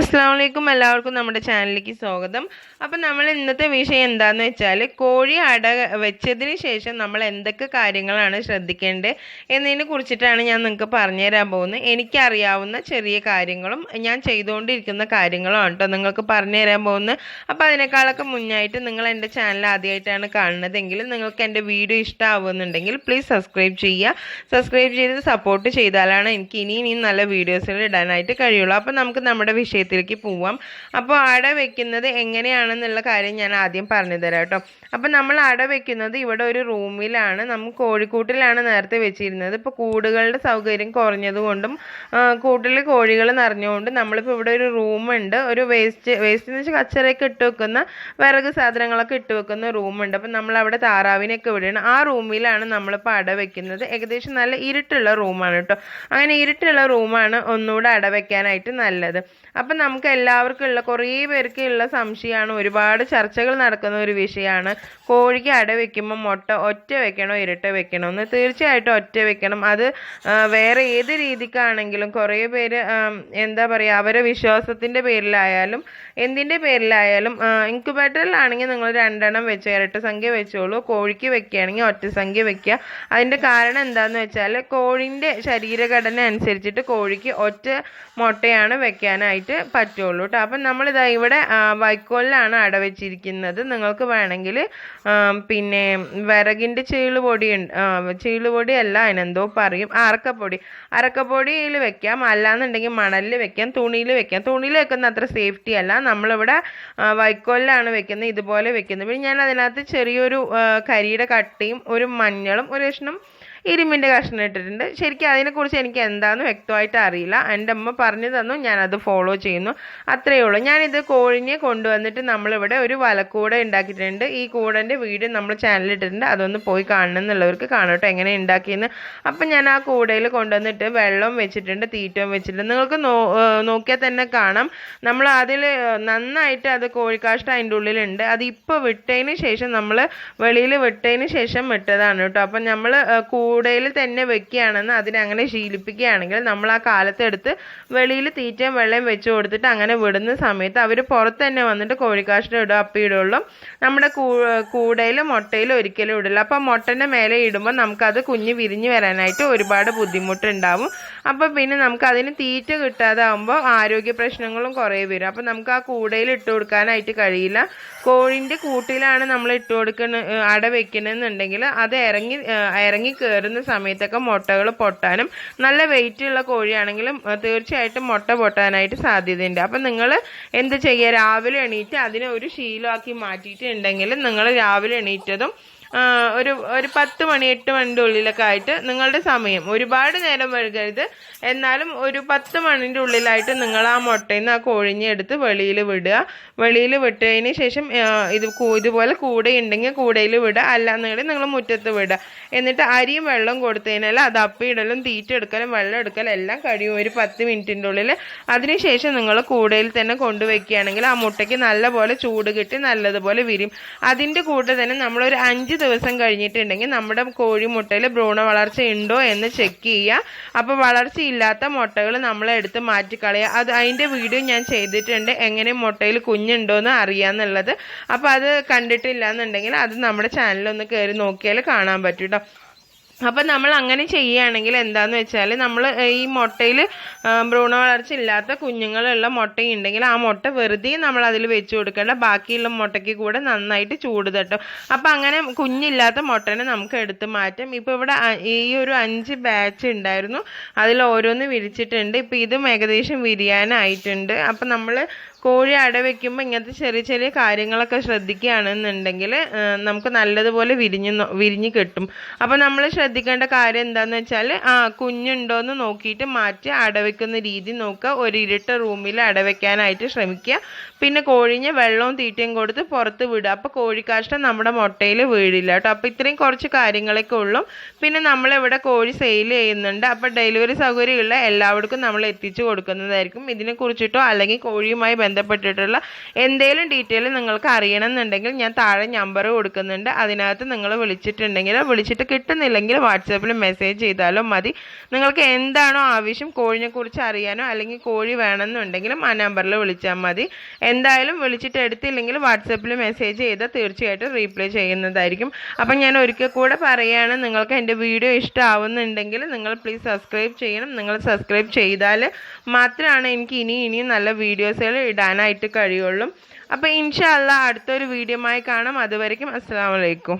അസ്സാം വലൈക്കും എല്ലാവർക്കും നമ്മുടെ ചാനലിലേക്ക് സ്വാഗതം. അപ്പം നമ്മൾ ഇന്നത്തെ വിഷയം എന്താണെന്ന് വെച്ചാൽ കോഴി അട വെച്ചതിന് ശേഷം നമ്മൾ എന്തൊക്കെ കാര്യങ്ങളാണ് ശ്രദ്ധിക്കേണ്ടത് എന്നതിനെ കുറിച്ചിട്ടാണ് ഞാൻ നിങ്ങൾക്ക് പറഞ്ഞു തരാൻ പോകുന്നത്. എനിക്കറിയാവുന്ന ചെറിയ കാര്യങ്ങളും ഞാൻ ചെയ്തുകൊണ്ടിരിക്കുന്ന കാര്യങ്ങളും കേട്ടോ നിങ്ങൾക്ക് പറഞ്ഞു തരാൻ പോകുന്നത്. അപ്പോൾ അതിനേക്കാളൊക്കെ മുന്നായിട്ട് നിങ്ങൾ എന്റെ ചാനൽ ആദ്യമായിട്ടാണ് കാണുന്നതെങ്കിൽ നിങ്ങൾക്ക് എന്റെ വീഡിയോ ഇഷ്ടമാവുന്നുണ്ടെങ്കിൽ പ്ലീസ് സബ്സ്ക്രൈബ് ചെയ്യുക. സബ്സ്ക്രൈബ് ചെയ്ത് സപ്പോർട്ട് ചെയ്താലാണ് എനിക്ക് ഇനി ഇനിയും നല്ല വീഡിയോസുകൾ ഇടാനായിട്ട് കഴിയുള്ളൂ. അപ്പോൾ നമുക്ക് നമ്മുടെ വിഷയത്തിലേക്ക് പോവാം. അപ്പോൾ അട വെക്കുന്നത് എങ്ങനെയാണെന്നുള്ള കാര്യം ഞാൻ ആദ്യം പറഞ്ഞു തരാം കേട്ടോ. അപ്പോൾ നമ്മൾ അട വെക്കുന്നത് ഇവിടെ ഒരു റൂമിലാണ്. നമ്മൾ കോഴിക്കൂട്ടിലാണ് നേരത്തെ വെച്ചിരുന്നത്. ഇപ്പോൾ കൂടുകളുടെ സൗകര്യം കുറഞ്ഞതുകൊണ്ടും കൂട്ടിൽ കോഴികൾ നിറഞ്ഞുകൊണ്ടും നമ്മളിപ്പോൾ ഇവിടെ ഒരു റൂമുണ്ട്. ഒരു വേസ്റ്റ് വേസ്റ്റ് എന്ന് വെച്ചാൽ കച്ചറയൊക്കെ ഇട്ട് വെക്കുന്ന വിറക് സാധനങ്ങളൊക്കെ ഇട്ട് വെക്കുന്ന റൂമുണ്ട്. അപ്പം നമ്മൾ അവിടെ താറാവിനെയൊക്കെ വിടുകയാണ് ആ റൂമിലാണ് നമ്മളിപ്പോൾ അട വെക്കുന്നത്. ഏകദേശം നല്ല ഇരുട്ടുള്ള റൂമാണ് കേട്ടോ. അങ്ങനെ ഇരുട്ടുള്ള റൂമാണ് ഒന്നുകൂടെ അട വെക്കാനായിട്ട് നല്ലത്. അപ്പം നമുക്ക് എല്ലാവർക്കും ഉള്ള കുറേ പേർക്ക് ഉള്ള സംശയമാണ്. ഒരുപാട് ചർച്ചകൾ നടക്കുന്ന ഒരു വിഷയമാണ്. കോഴിക്ക് അട വെക്കുമ്പോൾ മുട്ട ഒറ്റ വെക്കണോ ഇരട്ട വെക്കണോ? എന്ന് തീർച്ചയായിട്ടും ഒറ്റ വെക്കണം. അത് വേറെ ഏത് രീതിക്കാണെങ്കിലും കുറേ പേര് എന്താ പറയുക അവരെ വിശ്വാസത്തിന്റെ പേരിലായാലും എന്തിന്റെ പേരിലായാലും ഇൻക്യുബേറ്ററിലാണെങ്കിൽ നിങ്ങൾ രണ്ടെണ്ണം വെച്ച് ഇരട്ട സംഖ്യ വെച്ചോളൂ. കോഴിക്ക് വെക്കുകയാണെങ്കിൽ ഒറ്റ സംഖ്യ വെക്കുക. അതിന്റെ കാരണം എന്താണെന്ന് വെച്ചാൽ കോഴിന്റെ ശരീരഘടന അനുസരിച്ചിട്ട് കോഴിക്ക് ഒറ്റ മുട്ടയാണ് വെക്കാനായിട്ട് പറ്റുള്ളൂ കേട്ടോ അപ്പം നമ്മളിതാ ഇവിടെ വൈക്കോലിലാണ് അട വെച്ചിരിക്കുന്നത്. നിങ്ങൾക്ക് വേണമെങ്കിൽ പിന്നെ വിറകിന്റെ ചീളുപൊടി ചീളുപൊടി അല്ല അതിനെന്തോ പറയും. അറക്കപ്പൊടി അറക്കപ്പൊടിയിൽ വെക്കാം. അല്ലാന്നുണ്ടെങ്കിൽ മണലിൽ വെക്കാം തുണിയിൽ വെക്കാം. തുണിയിൽ വെക്കുന്ന അത്ര സേഫ്റ്റി അല്ല. നമ്മളിവിടെ വൈക്കോലിലാണ് വെക്കുന്നത് ഇതുപോലെ വെക്കുന്നത്. പിന്നെ ഞാൻ അതിനകത്ത് ചെറിയൊരു കരിയുടെ കട്ടയും ഒരു മഞ്ഞളും ഒരു കഷ്ണം ഇരുമ്പിന്റെ കഷ്ണം ഇട്ടിട്ടുണ്ട്. ശരിക്കും അതിനെക്കുറിച്ച് എനിക്ക് എന്താണെന്ന് വ്യക്തമായിട്ട് അറിയില്ല. എന്റെ അമ്മ പറഞ്ഞു തന്നു ഞാനത് ഫോളോ ചെയ്യുന്നു. അത്രയേ ഉള്ളൂ. ഞാനിത് കോഴിനെ കൊണ്ടുവന്നിട്ട് നമ്മളിവിടെ ഒരു വലക്കൂട ഉണ്ടാക്കിയിട്ടുണ്ട്. ഈ കൂടന്റെ വീഡിയോ നമ്മൾ ചാനലിട്ടിട്ടുണ്ട് അതൊന്ന് പോയി കാണണം എന്നുള്ളവർക്ക് കാണട്ടോ എങ്ങനെ ഉണ്ടാക്കിയെന്ന്. അപ്പം ഞാൻ ആ കൂടയിൽ കൊണ്ടുവന്നിട്ട് വെള്ളം വെച്ചിട്ടുണ്ട് തീറ്റവും വെച്ചിട്ടുണ്ട്. നിങ്ങൾക്ക് നോക്കിയാൽ തന്നെ കാണാം. നമ്മൾ അതിൽ നന്നായിട്ട് അത് കോഴിക്കാഷ്ട അതിന്റെ ഉള്ളിലുണ്ട്. അത് ഇപ്പോൾ വിട്ടതിന് ശേഷം നമ്മൾ വെളിയിൽ വിട്ടതിന് ശേഷം വിട്ടതാണ് കേട്ടോ. അപ്പം നമ്മൾ കൂടയിൽ തന്നെ വെക്കുകയാണെന്ന് അതിനെ അങ്ങനെ ശീലിപ്പിക്കുകയാണെങ്കിൽ നമ്മൾ ആ കാലത്തെടുത്ത് വെളിയിൽ തീറ്റയും വെള്ളയും വെച്ച് കൊടുത്തിട്ട് അങ്ങനെ വിടുന്ന സമയത്ത് അവർ പുറത്ത് തന്നെ വന്നിട്ട് കോഴിക്കാഷ്ടം ഇടും അപ്പം ഇടുള്ളൂ നമ്മുടെ കൂടയിൽ മുട്ടയിൽ ഒരിക്കലും ഇടില്ല. അപ്പം മുട്ടന്റെ മേലെ ഇടുമ്പോൾ നമുക്കത് കുഞ്ഞ് വിരിഞ്ഞ് വരാനായിട്ട് ഒരുപാട് ബുദ്ധിമുട്ടുണ്ടാവും. അപ്പോൾ പിന്നെ നമുക്ക് അതിന് തീറ്റ കിട്ടാതാവുമ്പോൾ ആരോഗ്യ പ്രശ്നങ്ങളും കുറേ വരും. അപ്പം നമുക്ക് ആ കൂടയിൽ ഇട്ട് കൊടുക്കാനായിട്ട് കഴിയില്ല. കോഴിന്റെ കൂട്ടിലാണ് നമ്മൾ ഇട്ട് കൊടുക്കുന്ന അട വെക്കണമെന്നുണ്ടെങ്കിൽ അത് ഇറങ്ങി ഇറങ്ങി ഇറങ്ങി കയറുന്ന സമയത്തൊക്കെ മുട്ടകൾ പൊട്ടാനും നല്ല വെയിറ്റ് ഉള്ള കോഴിയാണെങ്കിലും തീർച്ചയായിട്ടും മുട്ട പൊട്ടാനായിട്ട് സാധ്യതയുണ്ട്. അപ്പം നിങ്ങൾ എന്ത് ചെയ്യുക രാവിലെ എണീറ്റ് അതിനെ ഒരു ശീലമാക്കി മാറ്റിയിട്ടുണ്ടെങ്കിൽ നിങ്ങൾ രാവിലെ എണീറ്റതും ഒരു ഒരു പത്ത് മണി എട്ട് മണിന്റെ ഉള്ളിലൊക്കെ ആയിട്ട് നിങ്ങളുടെ സമയം. ഒരുപാട് നേരം വൈകരുത് എന്നാലും ഒരു പത്ത് മണിന്റെ ഉള്ളിലായിട്ട് നിങ്ങൾ ആ മുട്ടയിൽ നിന്ന് ആ കോഴിഞ്ഞ് എടുത്ത് വെളിയിൽ വിടുക. വെളിയിൽ വിട്ടതിന് ശേഷം ഇത് ഇതുപോലെ കൂടെ ഉണ്ടെങ്കിൽ കൂടയിൽ വിടുക. അല്ലാന്നുണ്ടെങ്കിൽ നിങ്ങൾ മുറ്റത്ത് വിടുക. എന്നിട്ട് അരിയും വെള്ളം കൊടുത്തതിനാൽ അത് അപ്പിയിടലും തീറ്റ എടുക്കലും വെള്ളം എടുക്കലും എല്ലാം കഴിയും ഒരു പത്ത് മിനിറ്റിന്റെ ഉള്ളിൽ അതിനുശേഷം നിങ്ങൾ കൂടയിൽ തന്നെ കൊണ്ടുവയ്ക്കുകയാണെങ്കിൽ ആ മുട്ടയ്ക്ക് നല്ലപോലെ ചൂട് കിട്ടി നല്ലതുപോലെ വിരിയും. അതിന്റെ കൂടെ തന്നെ നമ്മളൊരു അഞ്ച് ദിവസം കഴിഞ്ഞിട്ടുണ്ടെങ്കിൽ നമ്മുടെ കോഴി മുട്ടയിൽ ഭ്രൂണ വളർച്ച ഉണ്ടോ എന്ന് ചെക്ക് ചെയ്യുക. അപ്പോൾ വളർച്ചയില്ലാത്ത മുട്ടകൾ നമ്മൾ എടുത്ത് മാറ്റിക്കളയുക. അത് അതിന്റെ വീഡിയോ ഞാൻ ചെയ്തിട്ടുണ്ട്. എങ്ങനെ മുട്ടയിൽ കുഞ്ഞുണ്ടോ എന്ന് അറിയാന്നുള്ളത്. അപ്പോൾ അത് കണ്ടിട്ടില്ല എന്നുണ്ടെങ്കിൽ അത് നമ്മുടെ ചാനലൊന്ന് കയറി നോക്കിയാൽ കാണാൻ പറ്റും കേട്ടോ അപ്പം നമ്മൾ അങ്ങനെ ചെയ്യുകയാണെങ്കിൽ എന്താന്ന് വെച്ചാൽ നമ്മൾ ഈ മുട്ടയിൽ ഭ്രൂണ വളർച്ച ഇല്ലാത്ത കുഞ്ഞുങ്ങളുള്ള മുട്ടയുണ്ടെങ്കിൽ ആ മുട്ട വെറുതെ നമ്മൾ അതിൽ വെച്ച് കൊടുക്കേണ്ട ബാക്കിയുള്ള മുട്ടയ്ക്ക് കൂടെ നന്നായിട്ട് ചൂട് തട്ടും. അപ്പം അങ്ങനെ കുഞ്ഞില്ലാത്ത മുട്ടനെ നമുക്ക് എടുത്ത് മാറ്റാം. ഇപ്പോൾ ഇവിടെ ഈ ഒരു അഞ്ച് ബാച്ച് ഉണ്ടായിരുന്നു. അതിൽ ഓരോന്ന് വിരിച്ചിട്ടുണ്ട്. ഇപ്പം ഇതും ഏകദേശം വിരിയാനായിട്ടുണ്ട്. അപ്പം നമ്മൾ കോഴി അട വെക്കുമ്പോൾ ഇങ്ങനത്തെ ചെറിയ ചെറിയ കാര്യങ്ങളൊക്കെ ശ്രദ്ധിക്കുകയാണെന്നുണ്ടെങ്കിൽ നമുക്ക് നല്ലതുപോലെ വിരിഞ്ഞ് വിരിഞ്ഞ് കിട്ടും. അപ്പോൾ നമ്മൾ ശ്രദ്ധിക്കേണ്ട കാര്യം എന്താണെന്ന് വെച്ചാൽ ആ കുഞ്ഞുണ്ടോ എന്ന് നോക്കിയിട്ട് മാറ്റി അടവെക്കുന്ന രീതി നോക്കുക. ഒരു ഇരുട്ട റൂമിൽ അടവെക്കാനായിട്ട് ശ്രമിക്കുക. പിന്നെ കോഴിഞ്ഞ് വെള്ളവും തീറ്റയും കൊടുത്ത് പുറത്ത് വിടുക. അപ്പോൾ കോഴിക്കാഷ്ടം നമ്മുടെ മുട്ടയിൽ വീഴില്ല കേട്ടോ. അപ്പോൾ ഇത്രയും കുറച്ച് കാര്യങ്ങളൊക്കെ ഉള്ളൂ. പിന്നെ നമ്മളിവിടെ കോഴി സെയിൽ ചെയ്യുന്നുണ്ട്. അപ്പോൾ ഡെലിവറി സൗകര്യമുള്ള എല്ലാവർക്കും നമ്മൾ എത്തിച്ചു കൊടുക്കുന്നതായിരിക്കും. ഇതിനെ കുറിച്ചിട്ടോ അല്ലെങ്കിൽ കോഴിയുമായി ബന്ധപ്പെട്ടിട്ടുള്ള എന്തെങ്കിലും ഡീറ്റെയിൽ നിങ്ങൾക്ക് അറിയണമെന്നുണ്ടെങ്കിൽ ഞാൻ താഴെ നമ്പർ കൊടുക്കുന്നുണ്ട്. അതിനകത്ത് നിങ്ങൾ വിളിച്ചിട്ടുണ്ടെങ്കിൽ വിളിച്ചിട്ട് കിട്ടുന്നില്ലെങ്കിൽ വാട്സാപ്പിൽ മെസ്സേജ് ചെയ്താലും മതി. നിങ്ങൾക്ക് എന്താണോ ആവശ്യം കോഴിനെക്കുറിച്ച് അറിയാനോ അല്ലെങ്കിൽ കോഴി വേണമെന്നുണ്ടെങ്കിലും ആ നമ്പറിൽ വിളിച്ചാൽ മതി. എന്തായാലും വിളിച്ചിട്ട് എടുത്തില്ലെങ്കിൽ വാട്സാപ്പിൽ മെസ്സേജ് ചെയ്താൽ തീർച്ചയായിട്ടും റീപ്ലൈ ചെയ്യുന്നതായിരിക്കും. അപ്പം ഞാൻ ഒരിക്കൽ കൂടെ പറയുകയാണ് നിങ്ങൾക്ക് എന്റെ വീഡിയോ ഇഷ്ടമാവുന്നുണ്ടെങ്കിൽ നിങ്ങൾ പ്ലീസ് സബ്സ്ക്രൈബ് ചെയ്യണം. നിങ്ങൾ സബ്സ്ക്രൈബ് ചെയ്താൽ മാത്രമാണ് എനിക്ക് ഇനി ഇനിയും നല്ല വീഡിയോസുകൾ ഇടാനായിട്ട് കഴിയുള്ളൂ. അപ്പോൾ ഇൻഷാല്ല അടുത്തൊരു വീഡിയോ ആയി കാണാം. അതുവരെയും അസ്സാം വലൈക്കും